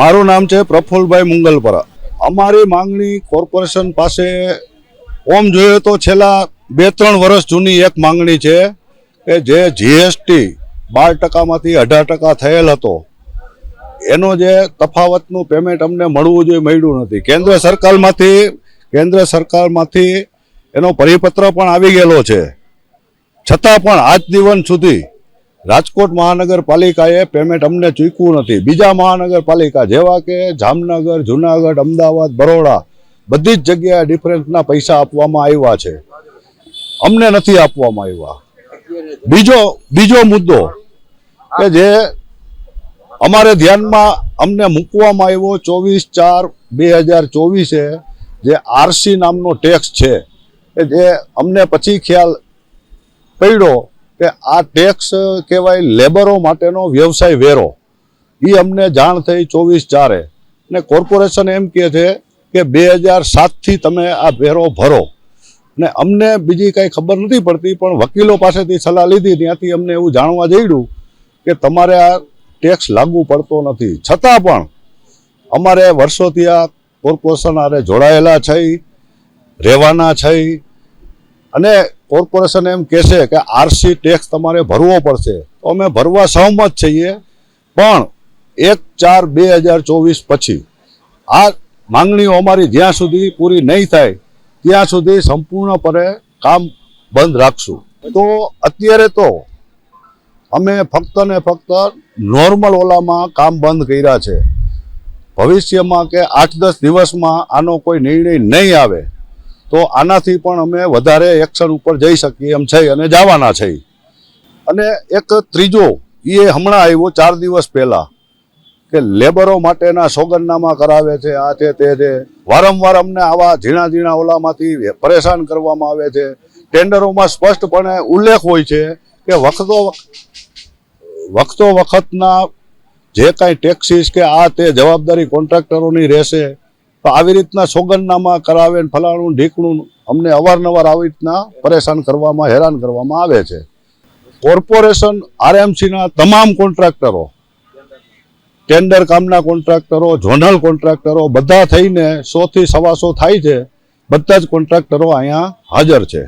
મારું નામ છે પ્રફુલભાઈ મુંગલપરા. અમારી માંગણી કોર્પોરેશન પાસે, ઓમ જોઈએ તો છેલ્લા બે ત્રણ વર્ષ જૂની એક માંગણી છે કે જે જીએસટી બાર ટકામાંથી અઢાર ટકા થયેલ હતો. એનો જે તફાવતનું પેમેન્ટ અમને મળવું જોઈએ મળ્યું નથી. કેન્દ્ર સરકારમાંથી કેન્દ્ર સરકારમાંથી એનો પરિપત્ર પણ આવી ગયેલો છે. છતાં પણ આજ દિવસ સુધી રાજકોટ મહાનગરપાલિકાએ પેમેન્ટ અમને ચૂકવું નથી. બીજા મહાનગરપાલિકા જેવા કે જામનગર, જુનાગઢ, અમદાવાદ, બરોડા, બધી જ જગ્યાએ ડિફરન્સના પૈસા આપવામાં આવ્યા છે. અમને નથી આપવામાં આવ્યા. બીજો બીજો મુદ્દો કે જે અમારે ધ્યાનમાં અમને મૂકવામાં આવ્યો ચોવીસ ચાર બે હજાર ચોવીસે જે આરસી નામનો ટેક્સ છે. કે જે અમને પછી ખ્યાલ પડ્યો કે આ ટેક્સ કહેવાય લેબરો માટેનો વ્યવસાય વેરો. એ અમને જાણ થઈ ચોવીસ ચારે. ને કોર્પોરેશન એમ કહે છે કે બે હજાર સાતથી તમે આ વેરો ભરો. ને અમને બીજી કાંઈ ખબર નથી પડતી, પણ વકીલો પાસેથી સલાહ લીધી, ત્યાંથી અમને એવું જાણવા જઈડ્યું કે તમારે આ ટેક્સ લાગુ પડતો નથી. છતાં પણ અમારે વર્ષોથી આ કોર્પોરેશન આરે જોડાયેલા છે, રહેવાના છે. અને કોર્પોરેશન એમ કહેશે કે આરસી ટેક્સ તમારે ભરવો પડશે. તો અમે ભરવા સહમત છીએ, પણ એક ચાર બે હજાર ચોવીસ પછી આ માંગણીઓ અમારી જ્યાં સુધી પૂરી નહીં થાય, ત્યાં સુધી સંપૂર્ણપણે કામ બંધ રાખશું. તો અત્યારે તો અમે ફક્ત ને ફક્ત નોર્મલ ઓલામાં કામ બંધ કર્યા છે. ભવિષ્યમાં કે આઠ દસ દિવસમાં આનો કોઈ નિર્ણય નહીં આવે. તો આનાથી પણ અમે વધારે એક્શન ઉપર જઈ શકીએ એમ છે અને જવાના છે. અને એક ત્રીજો એ હમણાં આવ્યો ચાર દિવસ પહેલા, કે લેબરો માટેના સોગંદનામા કરાવે છે, આ છે તે છે વારંવાર અમને આવા ઝીણા ઝીણા ઓલામાંથી પરેશાન કરવામાં આવે છે. ટેન્ડરોમાં સ્પષ્ટપણે ઉલ્લેખ હોય છે કે વખતો વખતો વખતના જે કાંઈ ટેક્સીસ કે આ તે જવાબદારી કોન્ટ્રાક્ટરોની રહેશે તો આવી રીતના સોગંદનામા કરાવે ફલાણું ઢીકણું અમને અવારનવાર આવી રીતના પરેશાન કરવામાં, હેરાન કરવામાં આવે છે. કોર્પોરેશન આરએમસીના તમામ કોન્ટ્રાક્ટરો, ટેન્ડર કામના કોન્ટ્રાક્ટરો, ઝોનલ કોન્ટ્રાક્ટરો, બધા થઈને સોથી સવાસો થાય છે. બધા જ કોન્ટ્રાક્ટરો અહીંયા હાજર છે.